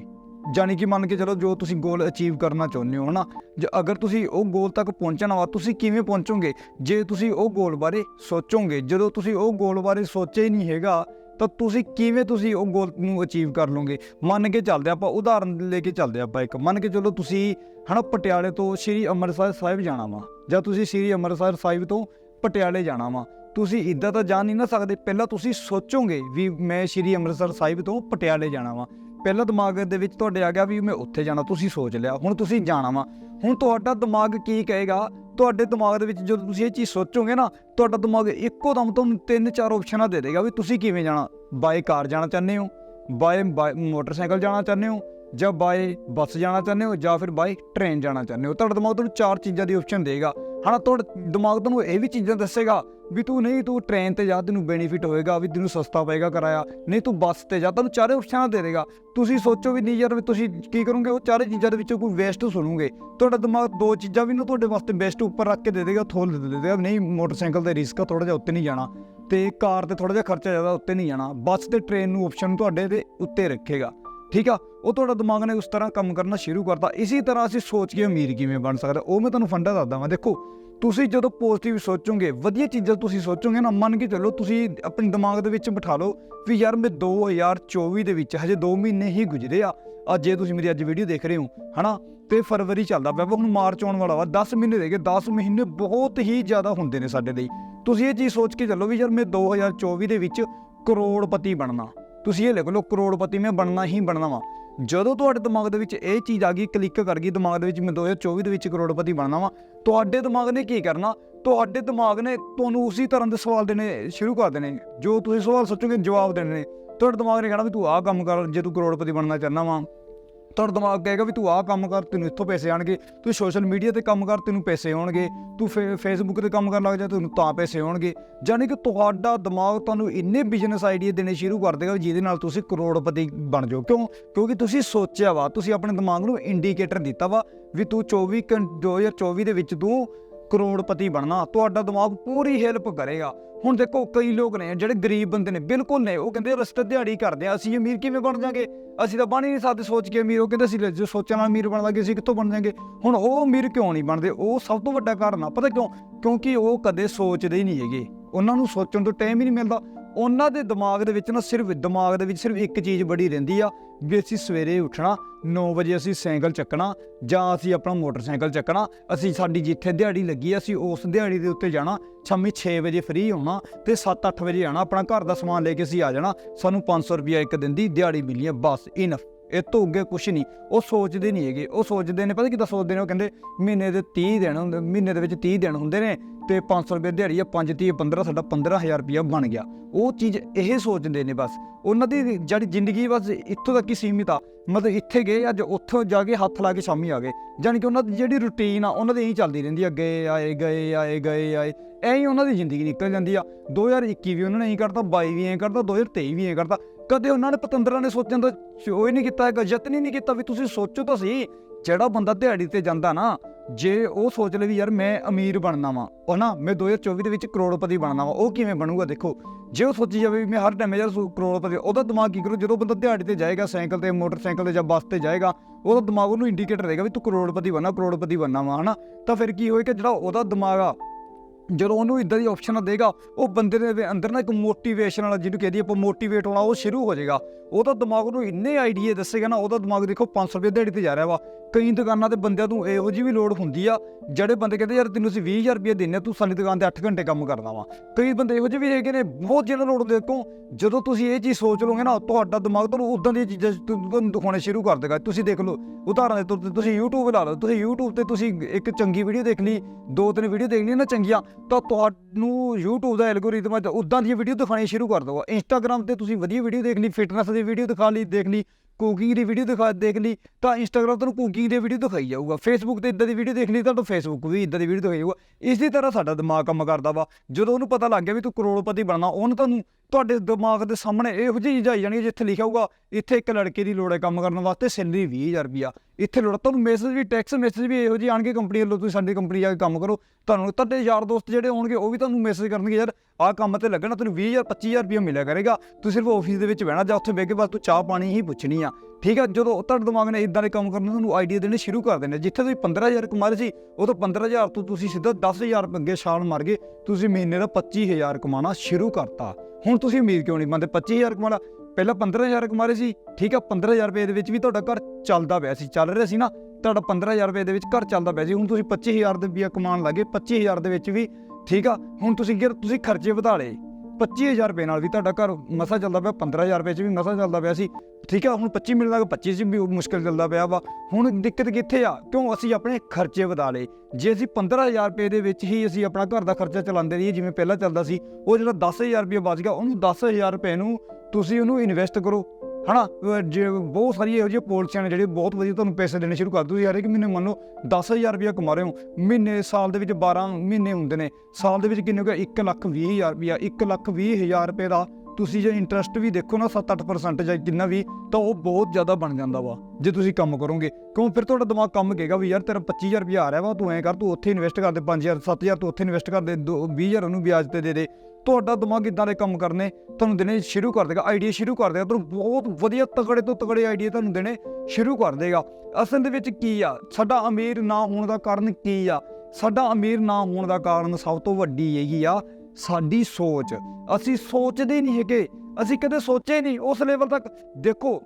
ਜਾਨੀ ਕਿ ਮੰਨ ਕੇ ਚਲੋ ਜੋ ਤੁਸੀਂ ਗੋਲ ਅਚੀਵ ਕਰਨਾ ਚਾਹੁੰਦੇ ਹੋ, ਹਨਾ? ਜੇ ਅਗਰ ਤੁਸੀਂ ਉਹ ਗੋਲ ਤੱਕ ਪਹੁੰਚਣਾ ਵਾ ਤੁਸੀਂ ਕਿਵੇਂ ਪਹੁੰਚੋਗੇ? ਜੇ ਤੁਸੀਂ ਉਹ ਗੋਲ ਬਾਰੇ ਸੋਚੋਗੇ, ਜਦੋਂ ਤੁਸੀਂ ਉਹ ਗੋਲ ਬਾਰੇ ਸੋਚਿਆ ਹੀ ਨਹੀਂ ਹੈਗਾ, ਤਾਂ ਤੁਸੀਂ ਕਿਵੇਂ ਤੁਸੀਂ ਉਹ ਗੋਲ ਨੂੰ ਅਚੀਵ ਕਰ ਲਓਗੇ? ਮੰਨ ਕੇ ਚੱਲਦੇ ਆਪਾਂ, ਉਦਾਹਰਨ ਲੈ ਕੇ ਚੱਲਦੇ ਆਪਾਂ ਇੱਕ। ਮੰਨ ਕੇ ਚਲੋ ਤੁਸੀਂ, ਹਨਾ, ਪਟਿਆਲੇ ਤੋਂ ਸ਼੍ਰੀ ਅੰਮ੍ਰਿਤਸਰ ਸਾਹਿਬ ਜਾਣਾ ਵਾ, ਜਾਂ ਤੁਸੀਂ ਸ਼੍ਰੀ ਅੰਮ੍ਰਿਤਸਰ ਸਾਹਿਬ ਤੋਂ ਪਟਿਆਲੇ ਜਾਣਾ ਵਾ। ਤੁਸੀਂ ਇੱਦਾਂ ਤਾਂ ਜਾ ਨਹੀਂ ਨਾ ਸਕਦੇ। ਪਹਿਲਾਂ ਤੁਸੀਂ ਸੋਚੋਗੇ ਵੀ ਮੈਂ ਸ਼੍ਰੀ ਅੰਮ੍ਰਿਤਸਰ ਸਾਹਿਬ ਤੋਂ ਪਟਿਆਲੇ ਜਾਣਾ ਵਾ। ਪਹਿਲਾਂ ਦਿਮਾਗ ਦੇ ਵਿੱਚ ਤੁਹਾਡੇ ਆ ਗਿਆ ਵੀ ਮੈਂ ਉੱਥੇ ਜਾਣਾ, ਤੁਸੀਂ ਸੋਚ ਲਿਆ। ਹੁਣ ਤੁਸੀਂ ਜਾਣਾ ਵਾ। ਹੁਣ ਤੁਹਾਡਾ ਦਿਮਾਗ ਕੀ ਕਹੇਗਾ? ਤੁਹਾਡੇ ਦਿਮਾਗ ਦੇ ਵਿੱਚ ਜਦੋਂ ਤੁਸੀਂ ਇਹ ਚੀਜ਼ ਸੋਚੋਗੇ ਨਾ, ਤੁਹਾਡਾ ਦਿਮਾਗ ਇੱਕੋ ਦਮ ਤੁਹਾਨੂੰ ਤਿੰਨ ਚਾਰ ਆਪਸ਼ਨਾਂ ਦੇ ਦੇਗਾ ਵੀ ਤੁਸੀਂ ਕਿਵੇਂ ਜਾਣਾ। ਬਾਏ ਕਾਰ ਜਾਣਾ ਚਾਹੁੰਦੇ ਹੋ ਬਾਏ ਮੋਟਰਸਾਈਕਲ ਜਾਣਾ ਚਾਹੁੰਦੇ ਹੋ, ਜਾਂ ਬਾਏ ਬੱਸ ਜਾਣਾ ਚਾਹੁੰਦੇ ਹੋ, ਜਾਂ ਫਿਰ ਬਾਏ ਟ੍ਰੇਨ ਜਾਣਾ ਚਾਹੁੰਦੇ ਹੋ। ਤੁਹਾਡਾ ਦਿਮਾਗ ਤੁਹਾਨੂੰ ਚਾਰ ਚੀਜ਼ਾਂ ਦੀ ਆਪਸ਼ਨ ਦੇਗਾ। ਹਨਾ ਤੁਹਾਡਾ ਦਿਮਾਗ ਤੁਹਾਨੂੰ ਇਹ ਵੀ ਚੀਜ਼ਾਂ ਦੱਸੇਗਾ ਵੀ ਤੂੰ ਨਹੀਂ, ਤੂੰ ਟ੍ਰੇਨ ਤੇ ਜਾ, ਤੈਨੂੰ ਬੈਨੀਫਿਟ ਹੋਏਗਾ, ਵੀ ਤੈਨੂੰ ਸਸਤਾ ਪਏਗਾ ਕਿਰਾਇਆ, ਨਹੀਂ ਤੂੰ ਬੱਸ ਤੇ ਜਾ ਤੁਹਾਨੂੰ ਚਾਰੇ ਆਪਸ਼ਨਾਂ ਦੇ ਦੇਗਾ। ਤੁਸੀਂ ਸੋਚੋ ਵੀ ਨਹੀਂ ਯਾਰ ਵੀ ਤੁਸੀਂ ਕੀ ਕਰੋਗੇ, ਉਹ ਚਾਰੇ ਚੀਜ਼ਾਂ ਦੇ ਵਿੱਚੋਂ ਕੋਈ ਵੇਸਟ ਸੁਣੋਗੇ। ਤੁਹਾਡਾ ਦਿਮਾਗ ਦੋ ਚੀਜ਼ਾਂ ਵੀ ਨਾ ਤੁਹਾਡੇ ਵਾਸਤੇ ਬੈਸਟ ਉੱਪਰ ਰੱਖ ਕੇ ਦੇ ਦੇਗਾ, ਥੋਲ ਦੇ ਦੇਗਾ ਨਹੀਂ, ਮੋਟਰਸਾਈਕਲ ਤੇ ਰਿਸਕ ਆ ਥੋੜਾ ਜਿਹਾ ਉੱਤੇ ਨਹੀਂ ਜਾਣਾ। ਤੇ ਕਾਰ ਤੇ ਥੋੜਾ ਜਿਹਾ ਖਰਚਾ ਜ਼ਿਆਦਾ ਉੱਤੇ ਨਹੀਂ ਜਾਣਾ। ਬੱਸ ਤੇ ਟ੍ਰੇਨ ਨੂੰ ਆਪਸ਼ਨ ਤੁਹਾਡੇ ਦੇ ਉੱਤੇ ਰੱਖੇਗਾ। ਠੀਕ ਆ? ਉਹ ਤੁਹਾਡਾ ਦਿਮਾਗ ਨੇ ਉਸ ਤਰ੍ਹਾਂ ਕੰਮ ਕਰਨਾ ਸ਼ੁਰੂ ਕਰਤਾ। ਇਸੇ ਤਰ੍ਹਾਂ ਅਸੀਂ ਸੋਚ ਕੇ ਅਮੀਰ ਕਿਵੇਂ ਬਣ ਸਕਦਾ? ਉਹ ਮੈਂ ਤੁਹਾਨੂੰ ਫੰਡਾ ਦੱਸਦਾ ਵਾਂ। ਦੇਖੋ, ਤੁਸੀਂ ਜਦੋਂ ਪੋਜ਼ਿਟਿਵ ਸੋਚੋਗੇ, ਵਧੀਆ ਚੀਜ਼ਾਂ ਤੁਸੀਂ ਸੋਚੋਗੇ ਨਾ, ਮੰਨ ਕੇ ਚੱਲੋ ਤੁਸੀਂ ਆਪਣੇ ਦਿਮਾਗ ਦੇ ਵਿੱਚ ਬਿਠਾ ਲਓ ਵੀ ਯਾਰ ਮੈਂ 2024 ਦੇ ਵਿੱਚ ਹਜੇ 2 ਮਹੀਨੇ ਹੀ ਗੁਜ਼ਰੇ ਆ। ਅੱਜ ਜੇ ਤੁਸੀਂ ਮੇਰੀ ਅੱਜ ਵੀਡੀਓ ਦੇਖ ਰਹੇ ਹੋ, ਹਨਾ? ਤੇ ਫਰਵਰੀ ਚੱਲਦਾ ਪਿਆ ਵਾ, ਹੁਣ ਮਾਰਚ ਆਉਣ ਵਾਲਾ ਵਾ। 10 ਮਹੀਨੇ ਰਹਿ ਗਏ 10 ਮਹੀਨੇ ਬਹੁਤ ਹੀ ਜ਼ਿਆਦਾ ਹੁੰਦੇ ਨੇ ਸਾਡੇ ਲਈ। ਤੁਸੀਂ ਇਹ ਚੀਜ਼ ਸੋਚ ਕੇ ਚੱਲੋ ਵੀ ਯਾਰ ਮੈਂ 2024 ਦੇ ਵਿੱਚ ਕਰੋੜਪਤੀ ਬਣਨਾ। ਤੁਸੀਂ ਇਹ ਲਿਖ ਲਓ, ਕਰੋੜਪਤੀ ਮੈਂ ਬਣਨਾ ਹੀ ਬਣਨਾ ਵਾ। ਜਦੋਂ ਤੁਹਾਡੇ ਦਿਮਾਗ ਦੇ ਵਿੱਚ ਇਹ ਚੀਜ਼ ਆ ਗਈ ਕਲਿੱਕ ਕਰ ਗਈ, ਦਿਮਾਗ ਦੇ ਵਿੱਚ ਮੈਂ 2024 ਦੇ ਵਿੱਚ ਕਰੋੜਪਤੀ ਬਣਨਾ ਵਾ, ਤੁਹਾਡੇ ਦਿਮਾਗ ਨੇ ਕੀ ਕਰਨਾ? ਤੁਹਾਡੇ ਦਿਮਾਗ ਨੇ ਤੁਹਾਨੂੰ ਉਸੇ ਤਰ੍ਹਾਂ ਦੇ ਸਵਾਲ ਦੇਣੇ ਸ਼ੁਰੂ ਕਰ ਦੇਣੇ, ਜੋ ਤੁਸੀਂ ਸਵਾਲ ਸੋਚੋਗੇ ਜਵਾਬ ਦੇਣੇ ਨੇ। ਤੁਹਾਡੇ ਦਿਮਾਗ ਨੇ ਕਹਿਣਾ ਵੀ ਤੂੰ ਆਹ ਕੰਮ ਕਰ, ਜੇ ਤੂੰ ਕਰੋੜਪਤੀ ਬਣਨਾ ਚਾਹੁੰਦਾ ਵਾ। ਤੁਹਾਡਾ ਦਿਮਾਗ ਕਹੇਗਾ ਵੀ ਤੂੰ ਆਹ ਕੰਮ ਕਰ, ਤੈਨੂੰ ਇੱਥੋਂ ਪੈਸੇ ਆਣਗੇ ਤੂੰ ਸੋਸ਼ਲ ਮੀਡੀਆ ਤੇ ਕੰਮ ਕਰ, ਤੈਨੂੰ ਪੈਸੇ ਆਉਣਗੇ। ਤੂੰ ਫੇਸਬੁੱਕ ਤੇ ਕੰਮ ਕਰਨ ਲੱਗ ਜਾ, ਤੈਨੂੰ ਤਾਂ ਪੈਸੇ ਆਉਣਗੇ। ਯਾਨੀ ਕਿ ਤੁਹਾਡਾ ਦਿਮਾਗ ਤੁਹਾਨੂੰ ਇੰਨੇ ਬਿਜ਼ਨਸ ਆਈਡੀਆ ਦੇਣੇ ਸ਼ੁਰੂ ਕਰ ਦੇਗਾ ਵੀ ਜਿਹਦੇ ਨਾਲ ਤੁਸੀਂ ਕਰੋੜਪਤੀ ਬਣ ਜਾਓ। ਕਿਉਂ? ਕਿਉਂਕਿ ਤੁਸੀਂ ਸੋਚਿਆ ਵਾ, ਤੁਸੀਂ ਆਪਣੇ ਦਿਮਾਗ ਨੂੰ ਇੰਡੀਕੇਟਰ ਦਿੱਤਾ ਵਾ ਵੀ ਤੂੰ 24 ਘੰ- 2024 ਦੇ ਵਿੱਚ ਤੂੰ ਕਰੋੜਪਤੀ ਬਣਨਾ, ਤੁਹਾਡਾ ਦਿਮਾਗ ਪੂਰੀ ਹੈਲਪ ਕਰੇਗਾ। ਹੁਣ ਦੇਖੋ, ਕਈ ਲੋਕ ਨੇ, ਜਿਹੜੇ ਗਰੀਬ ਬੰਦੇ ਨੇ, ਬਿਲਕੁਲ ਨੇ, ਉਹ ਕਹਿੰਦੇ ਰਸਤੇ ਦਿਹਾੜੀ ਕਰਦੇ ਆ, ਅਸੀਂ ਅਮੀਰ ਕਿਵੇਂ ਬਣ ਜਾਾਂਗੇ? ਅਸੀਂ ਤਾਂ ਬਣ ਹੀ ਨਹੀਂ ਸਕਦੇ ਸੋਚ ਕੇ ਅਮੀਰ, ਉਹ ਕਹਿੰਦੇ ਅਸੀਂ ਜੋ ਸੋਚਣ ਨਾਲ ਅਮੀਰ ਬਣ ਲਾਂਗੇ ਅਸੀਂ ਕਿੱਥੋਂ ਬਣ ਜਾਾਂਗੇ? ਹੁਣ ਉਹ ਅਮੀਰ ਕਿਉਂ ਨਹੀਂ ਬਣਦੇ? ਉਹ ਸਭ ਤੋਂ ਵੱਡਾ ਕਾਰਨ ਆ, ਪਤਾ ਕਿਉਂ? ਕਿਉਂਕਿ ਉਹ ਕਦੇ ਸੋਚਦੇ ਹੀ ਨਹੀਂ ਹੈਗੇ। ਉਹਨਾਂ ਨੂੰ ਸੋਚਣ ਤੋਂ ਟਾਈਮ ਹੀ ਨਹੀਂ ਮਿਲਦਾ। ਉਹਨਾਂ ਦੇ ਦਿਮਾਗ ਦੇ ਵਿੱਚ ਨਾ ਸਿਰਫ ਦਿਮਾਗ ਦੇ ਵਿੱਚ ਸਿਰਫ ਇੱਕ ਚੀਜ਼ ਬੜੀ ਰਹਿੰਦੀ ਆ ਵੀ ਅਸੀਂ ਸਵੇਰੇ ਉੱਠਣਾ 9 ਵਜੇ ਅਸੀਂ ਸਾਈਕਲ ਚੱਕਣਾ ਜਾਂ ਅਸੀਂ ਆਪਣਾ ਮੋਟਰਸਾਈਕਲ ਚੱਕਣਾ ਅਸੀਂ ਸਾਡੀ ਜਿੱਥੇ ਦਿਹਾੜੀ ਲੱਗੀ ਆ, ਅਸੀਂ ਉਸ ਦਿਹਾੜੀ ਦੇ ਉੱਤੇ ਜਾਣਾ ਸ਼ਾਮੀ 6 ਵਜੇ ਫ੍ਰੀ ਹੋਣਾ ਤੇ 7-8 ਵਜੇ ਆਣਾ ਆਪਣਾ ਘਰ ਦਾ ਸਮਾਨ ਲੈ ਕੇ ਅਸੀਂ ਆ ਜਾਣਾ ਸਾਨੂੰ 500 ਰੁਪਿਆ ਇੱਕ ਦਿਨ ਦੀ ਦਿਹਾੜੀ ਮਿਲੀ ਹੈ ਬਸ ਇਨਫ ਇਹ ਤੋਂ ਅੱਗੇ ਕੁਝ ਨਹੀਂ। ਉਹ ਸੋਚਦੇ ਨਹੀਂ ਹੈਗੇ ਉਹ ਸੋਚਦੇ ਨੇ ਪਤਾ ਕਿੱਦਾਂ ਸੋਚਦੇ ਨੇ ਉਹ ਕਹਿੰਦੇ ਮਹੀਨੇ ਦੇ 30 ਦਿਨ ਹੁੰਦੇ ਮਹੀਨੇ ਦੇ ਵਿੱਚ 30 ਦਿਨ ਹੁੰਦੇ ਨੇ ਤੇ 500 ਰੁਪਏ ਦਿਹਾੜੀ ਆ 5 30 15 ਸਾਡਾ 15000 ਰੁਪਇਆ ਬਣ ਗਿਆ। ਉਹ ਚੀਜ਼ ਇਹ ਸੋਚਦੇ ਨੇ ਬਸ। ਉਹਨਾਂ ਦੀ ਜਿਹੜੀ ਜ਼ਿੰਦਗੀ ਬਸ ਇੱਥੋਂ ਤੱਕ ਹੀ ਸੀਮਿਤ ਆ। ਮਤਲਬ ਇੱਥੇ ਗਏ, ਅੱਜ ਉੱਥੋਂ ਜਾ ਕੇ ਹੱਥ ਲਾ ਕੇ ਸ਼ਾਮੀ ਆ ਗਏ। ਜਾਣੀ ਕਿ ਉਹਨਾਂ ਦੀ ਜਿਹੜੀ ਰੁਟੀਨ ਆ, ਉਹਨਾਂ ਦੀ ਇਹੀ ਚੱਲਦੀ ਰਹਿੰਦੀ ਆ ਗਏ ਆਏ ਗਏ ਆਏ ਗਏ, ਆਏ। ਐਂ ਹੀ ਉਹਨਾਂ ਦੀ ਜ਼ਿੰਦਗੀ ਨਿਕਲ ਜਾਂਦੀ ਆ। 2021 ਵੀ ਉਹਨਾਂ ਨੇ ਇਹੀ ਕਰਤਾ 22 ਵੀ ਐਂ ਕਰਤਾ 2023 ਵੀ ਐਂ ਕਰਤਾ। ਕਦੇ ਉਹਨਾਂ ਨੇ ਪਤੰਦਰਾਂ ਨੇ ਸੋਚਣ ਦਾ ਉਹ ਹੀ ਨਹੀਂ ਕੀਤਾ ਹੈਗਾ ਯਤਨ ਹੀ ਨਹੀਂ ਕੀਤਾ ਵੀ ਤੁਸੀਂ ਸੋਚੋ ਤਾਂ ਸਹੀ। ਜਿਹੜਾ ਬੰਦਾ ਦਿਹਾੜੀ ਤੇ ਜਾਂਦਾ ਨਾ, ਜੇ ਉਹ ਸੋਚ ਲੈ ਵੀ ਯਾਰ ਮੈਂ ਅਮੀਰ ਬਣਨਾ ਵਾਂ, ਉਹ ਨਾ ਮੈਂ 2024 ਦੇ ਵਿੱਚ ਕਰੋੜਪਤੀ ਬਣਨਾ ਵਾਂ, ਉਹ ਕਿਵੇਂ ਬਣੂਗਾ ਦੇਖੋ। ਜੇ ਉਹ ਸੋਚੀ ਜਾਵੇ ਵੀ ਮੈਂ ਹਰ ਟਾਈਮ ਯਾਰ ਕਰੋੜਪਤੀ, ਉਹਦਾ ਦਿਮਾਗ ਕੀ ਕਰੂ, ਜਦੋਂ ਬੰਦਾ ਦਿਹਾੜੀ ਤੇ ਜਾਏਗਾ, ਸਾਈਕਲ ਤੇ, ਮੋਟਰਸਾਈਕਲ ਤੇ ਜਾਂ ਬੱਸ ਤੇ ਜਾਏਗਾ, ਉਹਦਾ ਦਿਮਾਗ ਉਹਨੂੰ ਇੰਡੀਕੇਟਰ ਦੇਗਾ ਵੀ ਤੂੰ ਕਰੋੜਪਤੀ ਬਣਨਾ ਕਰੋੜਪਤੀ ਬਣਨਾ ਵਾ, ਹਨਾ? ਤਾਂ ਫਿਰ ਕੀ ਹੋਏਗਾ, ਜਿਹੜਾ ਉਹਦਾ ਦਿਮਾਗ ਆ ਜਦੋਂ ਉਹਨੂੰ ਇਦਾਂ ਦੀ ਆਪਸ਼ਨਾਂ ਦੇਗਾ ਉਹ ਬੰਦੇ ਦੇ ਅੰਦਰ ਨਾ ਇੱਕ ਮੋਟੀਵੇਸ਼ਨ ਵਾਲਾ ਜਿਹਨੂੰ ਕਹਦੀ ਆਪਾਂ ਮੋਟੀਵੇਟ ਹੋਣਾ ਉਹ ਸ਼ੁਰੂ ਹੋ ਜਾਏਗਾ। ਉਹਦਾ ਦਿਮਾਗ ਨੂੰ ਇੰਨੇ ਆਈਡੀਆ ਦੱਸੇਗਾ ਨਾ ਉਹਦਾ ਦਿਮਾਗ ਦੇਖੋ 500 ਰੁਪਏ ਦਿਹਾੜੀ ਤੇ ਜਾ ਰਿਹਾ ਵਾ। ਕਈ ਦੁਕਾਨਾਂ ਤੇ ਬੰਦਿਆਂ ਨੂੰ ਇਹੋ ਜਿਹੀ ਵੀ ਲੋੜ ਹੁੰਦੀ ਆ ਜਿਹੜੇ ਬੰਦੇ ਕਹਿੰਦੇ ਯਾਰ ਤੈਨੂੰ ਅਸੀਂ 20000 ਰੁਪਏ ਦਿੰਨੇ ਆ, ਤੂੰ ਸਾਡੀ ਦੁਕਾਨ ਤੇ 8 ਘੰਟੇ ਕੰਮ ਕਰਦਾ ਵਾ। ਕਈ ਬੰਦੇ ਇਹੋ ਜਿਹੇ ਵੀ ਹੈਗੇ ਨੇ ਬਹੁਤ ਜਿਹਨਾਂ ਲੋੜ ਦੇਖੋ ਜਦੋਂ ਤੁਸੀਂ ਇਹ ਚੀਜ਼ ਸੋਚ ਲਓਗੇ ਨਾ ਤੁਹਾਡਾ ਦਿਮਾਗ ਤੁਹਾਨੂੰ ਉਦਾਂ ਦੀਆਂ ਚੀਜ਼ਾਂ ਤੁਹਾਨੂੰ ਦਿਖਾਉਣੇ ਸ਼ੁਰੂ ਕਰ ਦੇਗਾ। ਤੁਸੀਂ ਦੇਖ ਲਓ ਉਦਾਹਰਨ ਦੇ ਤੌਰ ਤੇ ਤੁਸੀਂ YouTube ਲਾ ਲਓ ਤੁਸੀਂ YouTube ਤੇ ਤੁਸੀਂ ਇੱਕ ਚੰਗੀ ਵੀਡੀਓ ਦੇਖ ਲਈ ਦੋ ਤਿੰਨ ਵੀਡੀਓ ਦੇਖ ਲਈਆਂ ਨਾ ਚੰਗੀਆਂ ਤਾਂ ਤੁਹਾਨੂੰ YouTube ਦਾ ਐਲਗੋਰਿਥਮ ਉਦਾਂ ਦੀਆਂ ਵੀਡੀਓ ਦਿਖਾਣੀ ਸ਼ੁਰੂ ਕਰ ਦੇਗਾ Instagram ਤੇ ਤੁਸੀਂ ਵਧੀਆ ਵੀਡੀਓ ਦੇਖ ਲਈ ਫਿਟਨੈਸ ਦੀ ਵੀਡੀਓ ਦਿਖਾ ਲਈ, ਦੇਖ ਲਈ ਕੁਕਿੰਗ ਦੀ ਵੀਡੀਓ ਦਿਖਾ, ਦੇਖ ਲਈ, ਤਾਂ ਇੰਸਟਾਗ੍ਰਾਮ ਤੁਹਾਨੂੰ ਕੁਕਿੰਗ ਦੀ ਵੀਡੀਓ ਦਿਖਾਈ ਜਾਊਗਾ। ਫੇਸਬੁੱਕ ਤੇ ਇਦਾਂ ਦੀ ਵੀਡੀਓ ਦੇਖ ਲਈ ਤਾਂ ਫੇਸਬੁੱਕ ਵੀ ਇਦਾਂ ਦੀ ਵੀਡੀਓ ਦਿਖਾਈ ਜਾਊਗਾ। ਇਸੇ ਤਰ੍ਹਾਂ ਸਾਡਾ ਦਿਮਾਗ ਕੰਮ ਕਰਦਾ ਵਾ। ਜਦੋਂ ਉਹਨੂੰ ਪਤਾ ਲੱਗ ਗਿਆ ਵੀ ਤੂੰ ਕਰੋੜਪਤੀ ਬਣਨਾ, ਉਹਨੇ ਤੁਹਾਨੂੰ ਤੁਹਾਡੇ ਦਿਮਾਗ ਦੇ ਸਾਹਮਣੇ ਇਹੋ ਜਿਹੀ ਚੀਜ਼ਾਂ ਆਈ ਜਾਣੀ ਜਿੱਥੇ ਲਿਖਿਆ ਹੋਊਗਾ, ਇੱਥੇ ਇੱਕ ਲੜਕੇ ਦੀ ਲੋੜ ਹੈ ਕੰਮ ਕਰਨ ਵਾਸਤੇ ਸੈਲਰੀ 20000 ਰੁਪਿਆ ਇੱਥੇ ਲੋੜ ਤੁਹਾਨੂੰ ਮੈਸੇਜ ਵੀ ਟੈਕਸ ਮੈਸੇਜ ਵੀ ਇਹੋ ਜਿਹੇ ਆਣਗੇ ਕੰਪਨੀ ਵੱਲੋਂ, ਤੁਸੀਂ ਸਾਡੀ ਕੰਪਨੀ ਜਾ ਕੇ ਕੰਮ ਕਰੋ। ਤੁਹਾਨੂੰ ਤੁਹਾਡੇ ਯਾਰ ਦੋਸਤ ਜਿਹੜੇ ਹੋਣਗੇ, ਉਹ ਵੀ ਤੁਹਾਨੂੰ ਮੈਸੇਜ ਕਰਨਗੇ, ਯਾਰ, ਆਹ ਕੰਮ ਤੇ ਲੱਗਣਾ, ਤੈਨੂੰ 20000 25000 ਰੁਪਿਆ ਮਿਲਿਆ ਕਰੇਗਾ। ਤੂੰ ਸਿਰਫ ਆਫਿਸ ਦੇ ਵਿੱਚ ਬਹਿਣਾ, ਜਾਂ ਉੱਥੇ ਬਹਿ ਕੇ ਬਸ ਤੂੰ ਚਾਹ ਪਾਣੀ ਹੀ ਪੁੱਛਣੀ ਆ। ਠੀਕ ਆ ਜਦੋਂ ਤੁਹਾਡੇ ਦਿਮਾਗ ਨੇ ਇਦਾਂ ਦੇ ਕੰਮ ਕਰਨੇ, ਤੁਹਾਨੂੰ ਆਈਡੀਆ ਦੇਣੇ ਸ਼ੁਰੂ ਕਰ ਦੇਣੇ ਜਿੱਥੇ ਤੁਸੀਂ 15000 ਕਮਾ ਰਹੇ ਸੀ ਉਹ ਤੋਂ 15000 ਤੋਂ ਤੁਸੀਂ ਸਿੱਧਾ 10000 ਅੱਗੇ ਛਾਲ ਮਾਰ ਗਏ ਤੁਸੀਂ ਮਹੀਨੇ ਦਾ 25000 ਕਮਾਉਣਾ ਸ਼ੁਰੂ ਕਰਤਾ। ਹੁਣ ਤੁਸੀਂ ਉਮੀਦ ਕਿਉਂ ਨਹੀਂ ਮੰਨਦੇ? 25000 ਕਮਾਣਾ ਪਹਿਲਾਂ 15000 ਕਮਾ ਰਹੇ ਸੀ, ਠੀਕ ਆ 15000 ਰੁਪਏ ਦੇ ਵਿੱਚ ਵੀ ਤੁਹਾਡਾ ਘਰ ਚੱਲਦਾ ਪਿਆ ਸੀ, ਚੱਲ ਰਿਹਾ ਸੀ ਨਾ, ਤੁਹਾਡਾ 15000 ਰੁਪਏ ਦੇ ਵਿੱਚ ਘਰ ਚੱਲਦਾ ਪਿਆ ਸੀ, ਹੁਣ ਤੁਸੀਂ 25000 ਦੇ ਰੁਪਇਆ ਕਮਾਉਣ ਲੱਗੇ 25000 ਦੇ ਵਿੱਚ ਵੀ, ਠੀਕ ਆ, ਹੁਣ ਤੁਸੀਂ ਤੁਸੀਂ ਖਰਚੇ ਵਧਾ ਲਏ। 25000 ਰੁਪਏ ਨਾਲ ਵੀ ਤੁਹਾਡਾ ਘਰ ਮਸਾ ਚੱਲਦਾ ਪਿਆ 15000 ਰੁਪਏ 'ਚ ਵੀ ਮਸਾ ਚੱਲਦਾ ਪਿਆ ਸੀ। ਠੀਕ ਆ, ਹੁਣ 25 ਮਿਲਦਾ 25 'ਚ ਵੀ ਮੁਸ਼ਕਲ ਚੱਲਦਾ ਪਿਆ ਵਾ। ਹੁਣ ਦਿੱਕਤ ਕਿੱਥੇ ਆ? ਕਿਉਂ ਅਸੀਂ ਆਪਣੇ ਖਰਚੇ ਵਧਾ ਲਏ? ਜੇ ਅਸੀਂ 15000 ਰੁਪਏ ਦੇ ਵਿੱਚ ਹੀ ਅਸੀਂ ਆਪਣਾ ਘਰ ਦਾ ਖਰਚਾ ਚਲਾਉਂਦੇ ਰਹੀਏ, ਜਿਵੇਂ ਪਹਿਲਾਂ ਚੱਲਦਾ ਸੀ, ਉਹ ਜਿਹੜਾ 10000 ਰੁਪਏ ਬਚ ਗਿਆ, ਉਹਨੂੰ 10000 ਰੁਪਏ ਨੂੰ ਤੁਸੀਂ ਉਹਨੂੰ ਇਨਵੈਸਟ ਕਰੋ। ਹਨਾ? ਅਹ ਜੇ ਬਹੁਤ ਸਾਰੀਆਂ ਇਹੋ ਜਿਹੀਆਂ ਪਾਲਿਸੀਆਂ ਨੇ ਜਿਹੜੇ ਬਹੁਤ ਵਧੀਆ ਤੁਹਾਨੂੰ ਪੈਸੇ ਦੇਣੇ ਸ਼ੁਰੂ ਕਰ ਦੋ ਯਾਰ ਕਿ ਮਹੀਨੇ ਮੰਨੋ 10000 ਰੁਪਏ ਕਮਾ ਰਹੇ ਹੋ। ਮਹੀਨੇ, ਸਾਲ ਦੇ ਵਿੱਚ 12 ਮਹੀਨੇ ਹੁੰਦੇ ਨੇ। ਸਾਲ ਦੇ ਵਿੱਚ ਕਿੰਨੇ ਹੋ ਗਿਆ 1 ਲੱਖ 20000 ਰੁਪਇਆ। 1 ਲੱਖ 20000 ਰੁਪਏ ਦਾ ਤੁਸੀਂ ਜੇ ਇੰਟਰਸਟ ਵੀ ਦੇਖੋ ਨਾ 7-8% ਜਾਂ ਕਿੰਨਾ ਵੀ, ਤਾਂ ਉਹ ਬਹੁਤ ਜ਼ਿਆਦਾ ਬਣ ਜਾਂਦਾ ਵਾ, ਜੇ ਤੁਸੀਂ ਕੰਮ ਕਰੋਗੇ। ਕਿਉਂ? ਫਿਰ ਤੁਹਾਡਾ ਦਿਮਾਗ ਕੰਮ ਕਹੇਗਾ ਵੀ ਯਾਰ ਤੇਰਾ 25000 ਰੁਪਇਆ ਆ ਰਿਹਾ ਵਾ, ਤੂੰ ਐਂ ਕਰ, ਤੂੰ ਉੱਥੇ ਇਨਵੈਸਟ ਕਰ ਦੇ 5000 7000 ਤੂੰ ਉੱਥੇ ਇਨਵੈਸਟ ਕਰ ਦੇ 20000 ਉਹਨੂੰ ਵਿਆਜ ਤੇ ਦੇ ਦੇ। ਤੁਹਾਡਾ ਦਿਮਾਗ ਇਦਾਂ ਦੇ ਕੰਮ ਕਰਨੇ, ਤੁਹਾਨੂੰ ਦੇਣੇ ਸ਼ੁਰੂ ਕਰ ਦੇਗਾ ਆਈਡੀਆ ਸ਼ੁਰੂ ਕਰ ਦੇਗਾ, ਤੁਹਾਨੂੰ ਬਹੁਤ ਵਧੀਆ ਤਕੜੇ ਤੋਂ ਤਕੜੇ ਆਈਡੀਆ ਤੁਹਾਨੂੰ ਦੇਣੇ ਸ਼ੁਰੂ ਕਰ ਦੇਗਾ। ਅਸਲ ਦੇ ਵਿੱਚ ਕੀ ਆ, ਸਾਡਾ ਅਮੀਰ ਨਾ ਹੋਣ ਦਾ ਕਾਰਨ ਕੀ ਆ? ਸਾਡਾ ਅਮੀਰ ਨਾ ਹੋਣ ਦਾ ਕਾਰਨ ਸਭ ਤੋਂ ਵੱਡੀ ਹੈਗੀ ਆ, ਸਾਡੀ ਸੋਚ। ਅਸੀਂ ਸੋਚਦੇ ਨਹੀਂ ਹੈਗੇ, ਅਸੀਂ ਕਦੇ ਸੋਚੇ ਨਹੀਂ, ਉਸ ਲੈਵਲ ਤੱਕ। ਦੇਖੋ,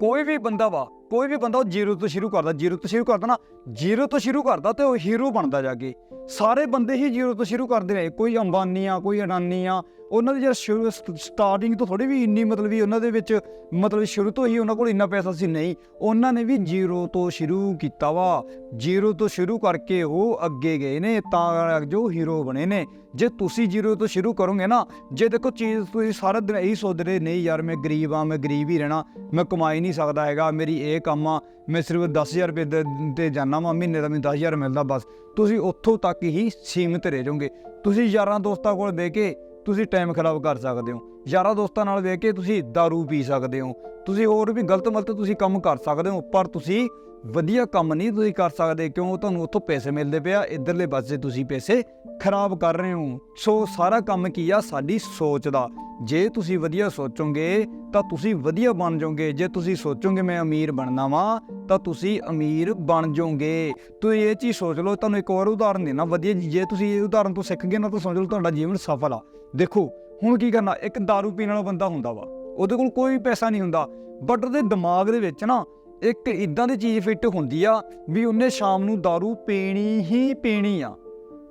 ਕੋਈ ਵੀ ਬੰਦਾ ਵਾ ਕੋਈ ਵੀ ਬੰਦਾ ਉਹ ਜ਼ੀਰੋ ਤੋਂ ਸ਼ੁਰੂ ਕਰਦਾ, ਜ਼ੀਰੋ ਤੋਂ ਸ਼ੁਰੂ ਕਰਦਾ ਨਾ, ਜ਼ੀਰੋ ਤੋਂ ਸ਼ੁਰੂ ਕਰਦਾ ਤੇ ਉਹ ਹੀਰੋ ਬਣਦਾ ਜਾ ਕੇ। ਸਾਰੇ ਬੰਦੇ ਹੀ ਜ਼ੀਰੋ ਤੋਂ ਸ਼ੁਰੂ ਕਰਦੇ ਨੇ ਕੋਈ ਅੰਬਾਨੀ ਆ ਕੋਈ ਅਡਾਨੀ ਆ ਉਹਨਾਂ ਦੀ ਜਿਹੜਾ ਸ਼ੁਰੂ ਸਟਾਰਟਿੰਗ ਤੋਂ ਥੋੜੀ ਵੀ ਇੰਨੀ ਮਤਲਬ ਵੀ ਉਹਨਾਂ ਦੇ ਵਿੱਚ ਮਤਲਬ ਸ਼ੁਰੂ ਤੋਂ ਹੀ ਉਹਨਾਂ ਕੋਲ ਇੰਨਾ ਪੈਸਾ ਸੀ ਨਹੀਂ, ਉਹਨਾਂ ਨੇ ਵੀ ਜ਼ੀਰੋ ਤੋਂ ਸ਼ੁਰੂ ਕੀਤਾ ਵਾ। ਜ਼ੀਰੋ ਤੋਂ ਸ਼ੁਰੂ ਕਰਕੇ ਉਹ ਅੱਗੇ ਗਏ ਨੇ, ਤਾਂ ਜੋ ਹੀਰੋ ਬਣੇ ਨੇ। ਜੇ ਤੁਸੀਂ ਜ਼ੀਰੋ ਤੋਂ ਸ਼ੁਰੂ ਕਰੋਗੇ ਨਾ, ਜੇ ਦੇਖੋ ਚੀਜ਼ ਤੁਸੀਂ ਸਾਰਾ ਦਿਨ ਇਹੀ ਸੋਚਦੇ ਰਹੇ, ਨਹੀਂ ਯਾਰ ਮੈਂ ਗਰੀਬ ਆ ਮੈਂ ਗਰੀਬ ਹੀ ਰਹਿਣਾ, ਮੈਂ ਕਮਾਈ ਨਹੀਂ ਸਕਦਾ ਹੈਗਾ, ਮੇਰੀ ਇਹ ਕੰਮ ਆ, ਮੈਂ ਸਿਰਫ 10000 ਰੁਪਏ ਦੇ ਤੇ ਜਾਣਾ ਵਾਂ, ਮਹੀਨੇ ਦਾ ਮੈਨੂੰ 10000 ਮਿਲਦਾ ਬਸ। ਤੁਸੀਂ ਉੱਥੋਂ ਤੱਕ ਹੀ ਸੀਮਿਤ ਰਹਿ ਜਾਓਗੇ। ਤੁਸੀਂ ਯਾਰਾਂ ਦੋਸਤਾਂ ਕੋਲ ਬਹਿ ਕੇ ਤੁਸੀਂ ਟਾਈਮ ਖਰਾਬ ਕਰ ਸਕਦੇ ਹੋ। ਯਾਰਾਂ ਦੋਸਤਾਂ ਨਾਲ ਵੇਖ ਕੇ ਤੁਸੀਂ दारू ਪੀ ਸਕਦੇ ਹੋ। ਤੁਸੀਂ ਹੋਰ ਵੀ ਗਲਤ ਮਲਤ ਤੁਸੀਂ ਕੰਮ ਕਰ ਸਕਦੇ ਹੋ, ਪਰ ਤੁਸੀਂ ਵਧੀਆ ਕੰਮ ਨਹੀਂ ਤੁਸੀਂ ਕਰ ਸਕਦੇ, ਕਿਉਂ ਤੁਹਾਨੂੰ ਉੱਥੋਂ ਪੈਸੇ ਮਿਲਦੇ ਪਿਆ ਇਧਰਲੇ ਪਾਸੇ ਤੁਸੀਂ ਪੈਸੇ ਖਰਾਬ ਕਰ ਰਹੇ ਹੋ। ਸੋ ਸਾਰਾ ਕੰਮ ਕੀ ਆ, ਸਾਡੀ ਸੋਚ ਦਾ। ਜੇ ਤੁਸੀਂ ਵਧੀਆ ਸੋਚੋਗੇ, ਤਾਂ ਤੁਸੀਂ ਵਧੀਆ ਬਣ ਜਾਓਗੇ। ਜੇ ਤੁਸੀਂ ਸੋਚੋਗੇ ਮੈਂ ਅਮੀਰ ਬਣਨਾ ਵਾਂ, ਤਾਂ ਤੁਸੀਂ ਅਮੀਰ ਬਣ ਜਾਓਗੇ। ਤੁਸੀਂ ਇਹ ਚੀਜ਼ ਸੋਚ ਲਓ, ਤੁਹਾਨੂੰ ਇੱਕ ਹੋਰ ਉਦਾਹਰਨ ਦੇਣਾ ਵਧੀਆ ਜੇ। ਤੁਸੀਂ ਇਹ ਉਦਾਹਰਨ ਤੋਂ ਸਿੱਖ ਗਏ ਨਾ, ਤਾਂ ਸਮਝ ਲਓ ਤੁਹਾਡਾ ਜੀਵਨ ਸਫਲ ਆ। ਦੇਖੋ, ਹੁਣ ਕੀ ਕਰਨਾ, ਇੱਕ दारू ਪੀਣ ਵਾਲਾ ਬੰਦਾ ਹੁੰਦਾ ਵਾ, ਉਹਦੇ ਕੋਲ ਕੋਈ ਪੈਸਾ ਨਹੀਂ ਹੁੰਦਾ। ਬਟ ਉਹਦੇ ਦਿਮਾਗ ਦੇ ਵਿੱਚ ਨਾ ਇੱਕ ਇਦਾਂ ਦੀ ਚੀਜ਼ ਫਿੱਟ ਹੁੰਦੀ ਆ ਵੀ ਉਹਨੇ ਸ਼ਾਮ ਨੂੰ दारू ਪੀਣੀ ਹੀ ਪੀਣੀ ਆ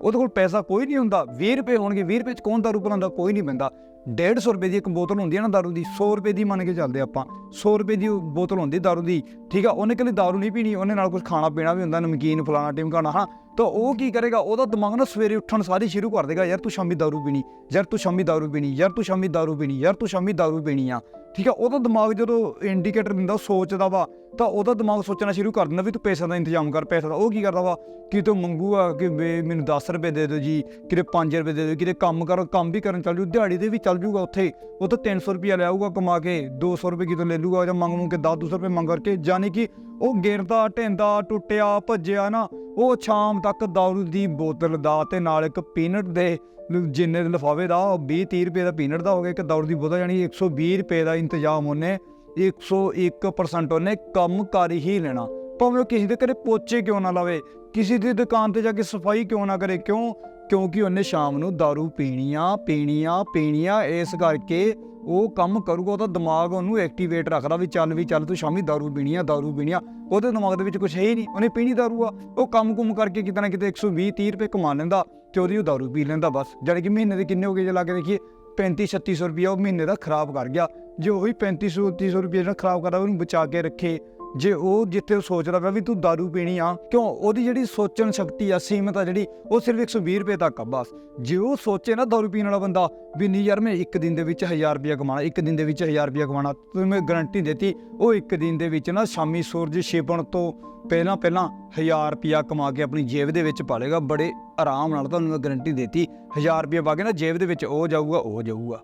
ਉਹਦੇ ਕੋਲ ਪੈਸਾ ਕੋਈ ਨਹੀਂ ਹੁੰਦਾ 20 ਰੁਪਏ ਹੋਣਗੇ 20 ਰੁਪਏ ਚ ਕੌਣ दारू ਪਿਲਾਉਂਦਾ ਕੋਈ ਨਹੀਂ ਪੈਂਦਾ 150 ਰੁਪਏ ਦੀ ਇੱਕ ਬੋਤਲ ਹੁੰਦੀ ਹੈ ਨਾ दारू ਦੀ 100 ਰੁਪਏ ਦੀ ਮੰਨ ਕੇ ਚੱਲਦੇ ਆਪਾਂ 100 ਰੁਪਏ ਦੀ ਉਹ ਬੋਤਲ ਹੁੰਦੀ दारू ਦੀ ਠੀਕ ਆ ਉਹਨੇ ਕੱਲੀ दारू ਨਹੀਂ ਪੀਣੀ ਉਹਨੇ ਨਾਲ ਕੁਝ ਖਾਣਾ ਪੀਣਾ ਵੀ ਹੁੰਦਾ ਨਮਕੀਨ ਫਲਾਣਾ ਟਿਮਕਾਣਾ ਹਾਂ ਤਾਂ ਉਹ ਕੀ ਕਰੇਗਾ ਉਹਦਾ ਦਿਮਾਗ ਨਾ ਸਵੇਰੇ ਉੱਠਣ ਸਾਰੀ ਸ਼ੁਰੂ ਕਰ ਦੇਗਾ ਯਾਰ ਤੂੰ ਸ਼ਾਮੀ दारू ਪੀਣੀ ਯਾਰ ਤੂੰ ਸ਼ਾਮੀ दारू ਪੀਣੀ ਯਾਰ ਤੂੰ ਸ਼ਾਮੀ दारू ਪੀਣੀ ਯਾਰ ਤੂੰ ਸ਼ਾਮੀ दारू ਪੀਣੀ ਆ ਠੀਕ ਆ ਉਹਦਾ ਦਿਮਾਗ ਜਦੋਂ ਇੰਡੀਕੇਟਰ ਦਿੰਦਾ ਉਹ ਸੋਚਦਾ ਵਾ ਤਾਂ ਉਹਦਾ ਦਿਮਾਗ ਸੋਚਣਾ ਸ਼ੁਰੂ ਕਰ ਦਿੰਦਾ ਵੀ ਤੂੰ ਪੈਸੇ ਦਾ ਇੰਤਜ਼ਾਮ ਕਰ ਪੈਸੇ ਦਾ ਉਹ ਕੀ ਕਰਦਾ ਵਾ ਕਿ ਤੂੰ ਮੰਗੂਗਾ ਕਿ ਵੇ ਮੈਨੂੰ 10 ਰੁਪਏ ਦੇ ਦਿਓ ਜੀ ਕਿਤੇ 5 ਰੁਪਏ ਦੇ ਦਿਓ ਕਿਤੇ ਕੰਮ ਕਰ ਕੰਮ ਵੀ ਕਰਨ ਚੱਲ ਜੂ ਦਿਹਾੜੀ ਦੇ ਵੀ ਚੱਲ ਜੂਗਾ ਉੱਥੇ ਉਹ ਤਾਂ 300 ਰੁਪਿਆ ਲੈ ਆਊਗਾ ਕਮਾ ਕੇ 200 ਰੁਪਏ ਕਿਤੋਂ ਲੈ ਲੂਗਾ ਜਾਂ ਮੰਗ ਮੰਗ ਕੇ 10 200 ਰੁਪਏ ਮੰਗ ਕਰਕੇ ਜਾਨੀ ਕਿ ਉਹ ਗਿਰਦਾ ਢਿੰਦਾ ਟੁੱਟਿਆ ਭੱਜਿਆ ਨਾ ਉਹ ਸ਼ਾਮ ਤੱਕ ਦਾਰੂ ਦੀ ਬੋਤਲ ਦਾ ਤੇ ਨਾਲ ਇੱਕ ਪੀਨਟ ਦੇ ਜਿੰਨੇ ਦੇ ਲਿਫਾਵੇ ਦਾ, ਉਹ 20 30 ਰੁਪਏ ਦਾ ਪੀਨਟ ਦਾ ਹੋ ਗਿਆ। ਇੱਕ ਦਾਰੂ ਦੀ ਬੋਤਲ ਯਾਨੀ 120 ਰੁਪਏ ਦਾ ਇੰਤਜ਼ਾਮ ਉਹਨੇ 101% ਉਹਨੇ ਕੰਮ ਕਰ ਹੀ ਲੈਣਾ। ਭਾਵੇਂ ਉਹ ਕਿਸੇ ਦੇ ਘਰੇ ਪੋਚੇ ਕਿਉਂ ਨਾ ਲਾਵੇ, ਕਿਸੇ ਦੀ ਦੁਕਾਨ ਤੇ ਜਾ ਕੇ ਸਫ਼ਾਈ ਕਿਉਂ ਨਾ ਕਰੇ, ਕਿਉਂ? ਕਿਉਂਕਿ ਉਹਨੇ ਸ਼ਾਮ ਨੂੰ दारू ਪੀਣੀਆਂ ਪੀਣੀਆਂ ਪੀਣੀਆਂ, ਇਸ ਕਰਕੇ ਉਹ ਕੰਮ ਕਰੂਗਾ ਉਹਦਾ ਦਿਮਾਗ ਉਹਨੂੰ ਐਕਟੀਵੇਟ ਰੱਖਦਾ ਵੀ ਚੱਲ ਵੀ ਚੱਲ ਤੂੰ ਸ਼ਾਮੀ दारू ਪੀਣੀ ਆ दारू ਪੀਣੀ ਆ ਉਹਦੇ ਦਿਮਾਗ ਦੇ ਵਿੱਚ ਕੁਝ ਹੈ ਹੀ ਨਹੀਂ ਉਹਨੇ ਪੀਣੀ दारू ਆ ਉਹ ਕੰਮ ਕੁਮ ਕਰਕੇ ਕਿਤੇ ਨਾ ਕਿਤੇ 120 30 ਰੁਪਏ ਕਮਾ ਲੈਂਦਾ ਤੇ ਉਹਦੀ ਉਹ दारू ਪੀ ਲੈਂਦਾ ਬਸ ਜਾਣੀ ਕਿ ਮਹੀਨੇ ਦੇ ਕਿੰਨੇ ਹੋ ਗਏ ਜੇ ਲਾ ਕੇ ਦੇਖੀਏ 35 3600 ਰੁਪਇਆ ਉਹ ਮਹੀਨੇ ਦਾ ਖਰਾਬ ਕਰ ਗਿਆ ਜੇ ਉਹੀ 3500 3000 ਰੁਪਏ ਜਿਹੜਾ ਖਰਾਬ ਕਰਦਾ ਉਹਨੂੰ ਬਚਾ ਕੇ ਰੱਖੇ ਜੇ ਉਹ ਜਿੱਥੇ ਉਹ ਸੋਚਦਾ ਪਿਆ ਵੀ ਤੂੰ दारू ਪੀਣੀ ਆ ਕਿਉਂ ਉਹਦੀ ਜਿਹੜੀ ਸੋਚਣ ਸ਼ਕਤੀ ਆ ਸੀਮਤ ਆ ਜਿਹੜੀ ਉਹ ਸਿਰਫ 120 ਰੁਪਏ ਤੱਕ ਆ ਬਸ ਜੇ ਉਹ ਸੋਚੇ ਨਾ दारू ਪੀਣ ਵਾਲਾ ਬੰਦਾ ਵੀ ਨਹੀਂ ਯਾਰ ਮੈਂ ਇੱਕ ਦਿਨ ਦੇ ਵਿੱਚ 1000 ਰੁਪਏ ਕਮਾਣਾ ਇੱਕ ਦਿਨ ਦੇ ਵਿੱਚ 1000 ਰੁਪਏ ਕਮਾਣਾ ਤੇ ਮੈਂ ਗਾਰੰਟੀ ਦਿੱਤੀ ਉਹ ਇੱਕ ਦਿਨ ਦੇ ਵਿੱਚ ਨਾ ਸ਼ਾਮੀ ਸੂਰਜ ਛਿਪਣ ਤੋਂ ਪਹਿਲਾਂ ਪਹਿਲਾਂ 1000 ਰੁਪਿਆ ਕਮਾ ਕੇ ਆਪਣੀ ਜੇਬ ਦੇ ਵਿੱਚ ਪਾ ਲੇਗਾ ਬੜੇ ਆਰਾਮ ਨਾਲ ਤੁਹਾਨੂੰ ਮੈਂ ਗਾਰੰਟੀ ਦਿੱਤੀ 1000 ਰੁਪਏ ਪਾ ਕੇ ਨਾ ਜੇਬ ਦੇ ਵਿੱਚ ਉਹ ਜਾਊਗਾ ਉਹ ਜਾਊਗਾ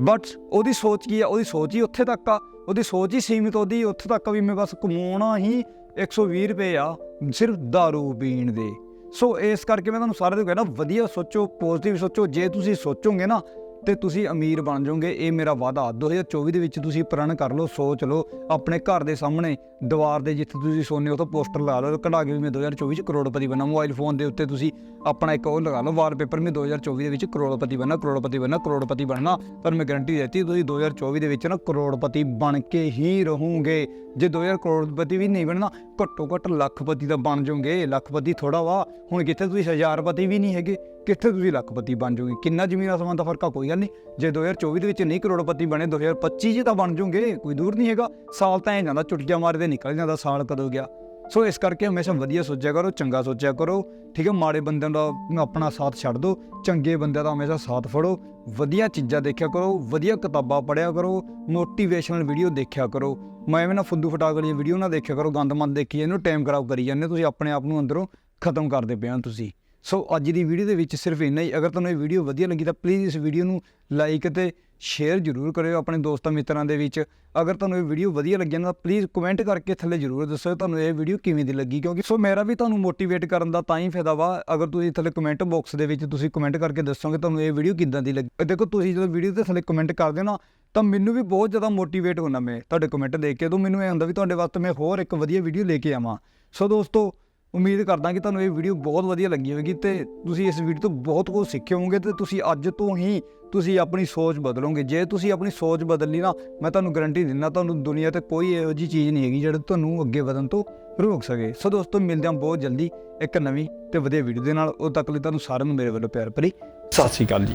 ਬਟ ਉਹਦੀ ਸੋਚ ਕੀ ਆ? ਉਹਦੀ ਸੋਚ ਹੀ ਉੱਥੇ ਤੱਕ ਆ। ਉਹਦੀ ਸੋਚ ਹੀ ਸੀਮਿਤ ਉਹਦੀ। ਉੱਥੇ ਤੱਕ ਆ ਵੀ ਮੈਂ ਬਸ ਕਮਾਉਣਾ ਹੀ 120 ਰੁਪਏ ਆ ਸਿਰਫ दारू ਪੀਣ ਦੇ। ਸੋ ਇਸ ਕਰਕੇ ਮੈਂ ਤੁਹਾਨੂੰ ਸਾਰਿਆਂ ਨੂੰ ਕਹਿਣਾ ਵਧੀਆ ਸੋਚੋ ਪੋਜ਼ਿਟਿਵ ਸੋਚੋ। ਜੇ ਤੁਸੀਂ ਸੋਚੋਗੇ ਨਾ ਤੇ ਤੁਸੀਂ ਅਮੀਰ ਬਣ ਜਾਓਗੇ, ਇਹ ਮੇਰਾ ਵਾਅਦਾ। 2024 ਦੇ ਵਿੱਚ ਤੁਸੀਂ ਪ੍ਰਣ ਕਰ ਲਓ, ਸੋਚ ਲਓ, ਆਪਣੇ ਘਰ ਦੇ ਸਾਹਮਣੇ ਦੀਵਾਰ ਦੇ ਜਿੱਥੇ ਤੁਸੀਂ ਸੋਨੇ ਉਹ ਪੋਸਟਰ ਲਾ ਲਓ, ਕਢਾ ਕੇ ਵੀ ਮੈਂ 2024 ਚ ਕਰੋੜਪਤੀ ਬਣਾ। ਮੋਬਾਈਲ ਫੋਨ ਦੇ ਉੱਤੇ ਤੁਸੀਂ ਆਪਣਾ ਇੱਕ ਉਹ ਲਗਾ ਲਓ, ਵਾਲਪੇਪਰ ਮੈਂ 2024 ਦੇ ਵਿੱਚ ਕਰੋੜਪਤੀ ਬਣਨਾ ਕਰੋੜਪਤੀ ਬਣਨਾ ਕਰੋੜਪਤੀ ਬਣਨਾ ਪਰ ਮੈਂ ਗਾਰੰਟੀ ਦਿੱਤੀ, ਤੁਸੀਂ 2024 ਦੇ ਵਿੱਚ ਨਾ ਕਰੋੜਪਤੀ ਬਣ ਕੇ ਹੀ ਰਹੋਗੇ। ਜੇ 2000 ਕਰੋੜਪਤੀ ਵੀ ਨਹੀਂ ਬਣਨਾ, ਘੱਟੋ ਘੱਟ ਲੱਖਪਤੀ ਤਾਂ ਬਣ ਜਾਓਗੇ। ਲੱਖਪਤੀ ਥੋੜਾ ਵਾ, ਹੁਣ ਕਿੱਥੇ ਤੁਸੀਂ ਹਜ਼ਾਰਪਤੀ ਵੀ ਨਹੀਂ ਹੈਗੇ, ਕਿੱਥੇ ਤੁਸੀਂ ਲੱਖਪਤੀ ਬਣ ਜਾਓਗੇ? ਕਿੰਨਾ ਜ਼ਮੀਨ ਆਸਮਾਨ ਦਾ ਫ਼ਰਕ ਆ? ਕੋਈ ਗੱਲ ਨਹੀਂ ਜੇ 2024 ਦੇ ਵਿੱਚ ਨਹੀਂ ਕਰੋੜਪਤੀ ਬਣੇ 2025 'ਚ ਤਾਂ ਬਣ ਜਾਓਗੇ ਕੋਈ ਦੂਰ ਨਹੀਂ ਹੈਗਾ। ਸਾਲ ਤਾਂ ਐ ਜਾਂਦਾ, ਚੁਟਕੀਆਂ ਮਾਰਦੇ ਨਿਕਲ ਜਾਂਦਾ, ਸਾਲ ਕਦੋਂ ਗਿਆ। ਸੋ ਇਸ ਕਰਕੇ ਹਮੇਸ਼ਾ ਵਧੀਆ ਸੋਚਿਆ ਕਰੋ, ਚੰਗਾ ਸੋਚਿਆ ਕਰੋ। ਠੀਕ ਹੈ, ਮਾੜੇ ਬੰਦਿਆਂ ਦਾ ਆਪਣਾ ਸਾਥ ਛੱਡ ਦਿਓ ਚੰਗੇ ਬੰਦਿਆਂ ਦਾ ਹਮੇਸ਼ਾ ਸਾਥ ਫੜੋ। ਵਧੀਆ ਚੀਜ਼ਾਂ ਦੇਖਿਆ ਕਰੋ, ਵਧੀਆ ਕਿਤਾਬਾਂ ਪੜ੍ਹਿਆ ਕਰੋ ਮੋਟੀਵੇਸ਼ਨਲ ਵੀਡੀਓ ਦੇਖਿਆ ਕਰੋ। ਮੈਂ ਐਵੇਂ ਨਾ ਫੁੱਦੂ ਫਟਾਕ ਵਾਲੀ ਵੀਡੀਓ ਨਾ ਦੇਖਿਆ ਕਰੋ ਗੰਦਮੰਦ ਦੇਖੀ ਇਹਨੂੰ ਟਾਈਮ ਖਰਾਬ ਕਰੀ ਜਾਂਦੇ ਤੁਸੀਂ ਆਪਣੇ ਆਪ ਨੂੰ ਅੰਦਰੋਂ ਖਤਮ ਕਰਦੇ ਪਏ ਹੋ ਤੁਸੀਂ। ਸੋ ਅੱਜ ਦੀ ਵੀਡੀਓ ਦੇ ਵਿੱਚ ਸਿਰਫ ਇੰਨਾ ਹੀ। ਅਗਰ ਤੁਹਾਨੂੰ ਇਹ ਵੀਡੀਓ ਵਧੀਆ ਲੱਗੀ ਤਾਂ ਪਲੀਜ਼ ਇਸ ਵੀਡੀਓ ਨੂੰ ਲਾਈਕ ਅਤੇ ਸ਼ੇਅਰ ਜ਼ਰੂਰ ਕਰਿਓ ਆਪਣੇ ਦੋਸਤਾਂ ਮਿੱਤਰਾਂ ਦੇ ਵਿੱਚ। ਅਗਰ ਤੁਹਾਨੂੰ ਇਹ ਵੀਡੀਓ ਵਧੀਆ ਲੱਗੀ ਨਾ ਪਲੀਜ਼ ਕਮੈਂਟ ਕਰਕੇ ਥੱਲੇ ਜ਼ਰੂਰ ਦੱਸੋ ਤੁਹਾਨੂੰ ਇਹ ਵੀਡੀਓ ਕਿਵੇਂ ਦੀ ਲੱਗੀ। ਕਿਉਂਕਿ ਸੋ ਮੇਰਾ ਵੀ ਤੁਹਾਨੂੰ ਮੋਟੀਵੇਟ ਕਰਨ ਦਾ ਤਾਂ ਹੀ ਫਾਇਦਾ ਵਾ। ਅਗਰ ਤੁਸੀਂ ਥੱਲੇ ਕਮੈਂਟ ਬਾਕਸ ਦੇ ਵਿੱਚ ਤੁਸੀਂ ਕਮੈਂਟ ਕਰਕੇ ਦੱਸੋਗੇ ਤੁਹਾਨੂੰ ਇਹ ਵੀਡੀਓ ਕਿੱਦਾਂ ਦੀ ਲੱਗੀ। ਦੇਖੋ ਤੁਸੀਂ ਜਦੋਂ ਵੀਡੀਓ ਦੇ ਥੱਲੇ ਕਮੈਂਟ ਕਰਦੇ ਹੋ ਨਾ, ਤਾਂ ਮੈਨੂੰ ਵੀ ਬਹੁਤ ਜ਼ਿਆਦਾ ਮੋਟੀਵੇਟ ਹੁੰਦਾ ਮੈਂ ਤੁਹਾਡੇ ਕਮੈਂਟ ਦੇਖ ਕੇ। ਤੋਂ ਮੈਨੂੰ ਇਹ ਹੁੰਦਾ ਵੀ ਤੁਹਾਡੇ ਵਾਸਤੇ ਮੈਂ ਹੋਰ ਇੱਕ ਵਧੀਆ ਵੀਡੀਓ ਲੈ ਕੇ ਆਵਾਂ। ਸੋ ਦੋਸਤੋ ਉਮੀਦ ਕਰਦਾ ਕਿ ਤੁਹਾਨੂੰ ਇਹ ਵੀਡੀਓ ਬਹੁਤ ਵਧੀਆ ਲੱਗੀ ਹੋਵੇਗੀ ਤੇ ਤੁਸੀਂ ਇਸ ਵੀਡੀਓ ਤੋਂ ਬਹੁਤ ਕੁਝ ਸਿੱਖੇ ਹੋਵੋਗੇ ਤੇ ਤੁਸੀਂ ਅੱਜ ਤੋਂ ਹੀ ਤੁਸੀਂ ਆਪਣੀ ਸੋਚ ਬਦਲੋਗੇ। ਜੇ ਤੁਸੀਂ ਆਪਣੀ ਸੋਚ ਬਦਲ ਨਾ, ਮੈਂ ਤੁਹਾਨੂੰ ਗਰੰਟੀ ਦਿੰਦਾ ਤੁਹਾਨੂੰ ਦੁਨੀਆ ਤੇ ਕੋਈ ਇਹੋ ਜਿਹੀ ਚੀਜ਼ ਨਹੀਂ ਹੈਗੀ ਜਿਹੜੀ ਤੁਹਾਨੂੰ ਅੱਗੇ ਵਧਣ ਤੋਂ ਰੋਕ ਸਕੇ। ਸੋ ਦੋਸਤੋ, ਮਿਲਦੇ ਹਾਂ ਬਹੁਤ ਜਲਦੀ ਇੱਕ ਨਵੀਂ ਤੇ ਵਧੀਆ ਵੀਡੀਓ ਦੇ ਨਾਲ। ਉਦੋਂ ਤੱਕ ਲਈ ਤੁਹਾਨੂੰ ਸਾਰਿਆਂ ਨੂੰ ਮੇਰੇ ਵੱਲੋਂ ਪਿਆਰ ਭਰੀ। ਸਤਿ ਸ਼੍ਰੀ ਅਕਾਲ ਜੀ।